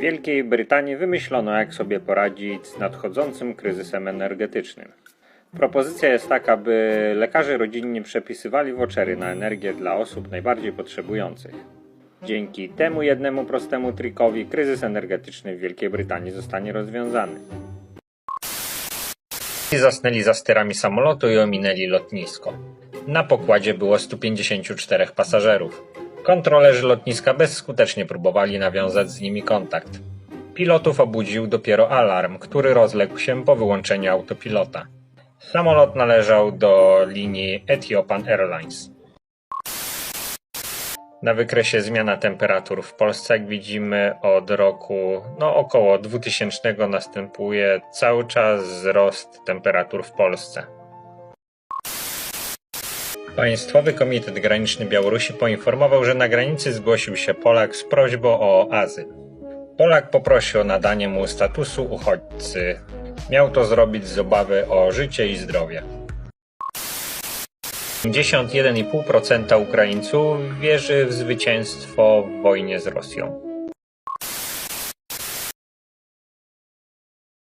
W Wielkiej Brytanii wymyślono, jak sobie poradzić z nadchodzącym kryzysem energetycznym. Propozycja jest taka, by lekarze rodzinni przepisywali vouchery na energię dla osób najbardziej potrzebujących. Dzięki temu jednemu prostemu trikowi kryzys energetyczny w Wielkiej Brytanii zostanie rozwiązany. Zasnęli za sterami samolotu i ominęli lotnisko. Na pokładzie było 154 pasażerów. Kontrolerzy lotniska bezskutecznie próbowali nawiązać z nimi kontakt. Pilotów obudził dopiero alarm, który rozległ się po wyłączeniu autopilota. Samolot należał do linii Ethiopian Airlines. Na wykresie zmiana temperatur w Polsce, jak widzimy, od roku no, około 2000 następuje cały czas wzrost temperatur w Polsce. Państwowy Komitet Graniczny Białorusi poinformował, że na granicy zgłosił się Polak z prośbą o azyl. Polak poprosił o nadanie mu statusu uchodźcy. Miał to zrobić z obawy o życie i zdrowie. 51,5% Ukraińców wierzy w zwycięstwo w wojnie z Rosją.